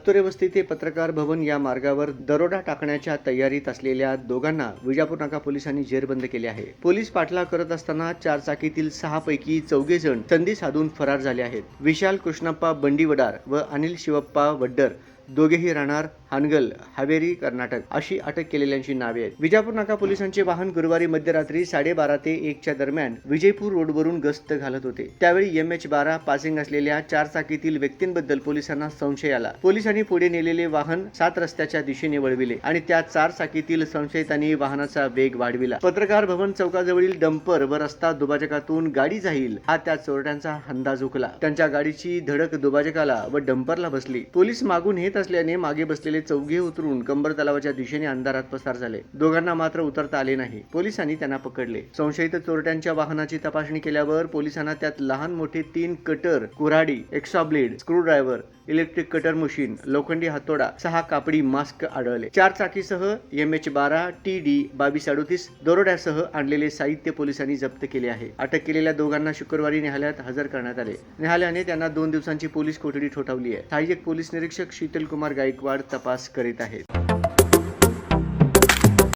सातोरे वस्ती ते पत्रकार भवन या मार्गावर दरोडा टाकण्याच्या तयारीत असलेल्या दोघांना विजापूर नाका पोलिसांनी जेरबंद केले आहे. पोलीस पाठलाग करत असताना चारचाकीतील सहा पैकी चौघे जण संधी साधून फरार झाले आहेत. विशाल कृष्णप्पा बंडी वडार व अनिल शिवप्पा वड्डर दोघेही राहणार हानगल हावेरी कर्नाटक अशी अटक केलेल्यांची नावे आहेत. विजापूर नाका पोलिसांचे वाहन गुरुवारी मध्यरात्री साडेबारा ते एकच्या दरम्यान विजयपूर रोडवरून गस्त घालत होते. त्यावेळी एम एच बारा पासिंग असलेल्या चार चाकीतील व्यक्तींबद्दल पोलिसांना संशय आला. पोलिसांनी पुढे नेलेले वाहन सात रस्त्याच्या दिशेने वळविले आणि त्या चार चाकीतील संशयितांनी वाहनाचा वेग वाढविला. पत्रकार भवन चौकाजवळील डंपर व रस्ता दुभाजकातून गाडी जाईल हा त्या चोरट्यांचा अंदाज उकला त्यांच्या गाडीची धडक दुभाजकाला व डंपरला बसली. पोलीस मागून येत असल्याने मागे बसलेले चौघे उतरून कंबर तलावाच्या दिशेने अंधारात पसार झाले. दोघांना मात्र उतरता आले नाही. पोलिसांनी त्यांना पकडले. संशयित चोरट्यांच्या वाहनाची तपासणी केल्यावर पोलिसांना त्यात लहान मोठे तीन कटर कुऱ्हाडी extra blade screw driver electric cutter machine लोखंडी हातोडा सहा कापडी मास्क आढळले. चार चाकीसह एम एच बारा टी डी बावीस अडोतीस दरोड्यासह आणलेले साहित्य पोलिसांनी जप्त केले आहे. अटक केलेल्या दोघांना शुक्रवारी न्यायालयात हजर करण्यात आले. न्यायालयाने त्यांना दोन दिवसांची पोलीस कोठडी ठोठावली आहे. सहाय्यक पोलीस निरीक्षक शीतल कुमार गायकवाड तपास करीत आहेत.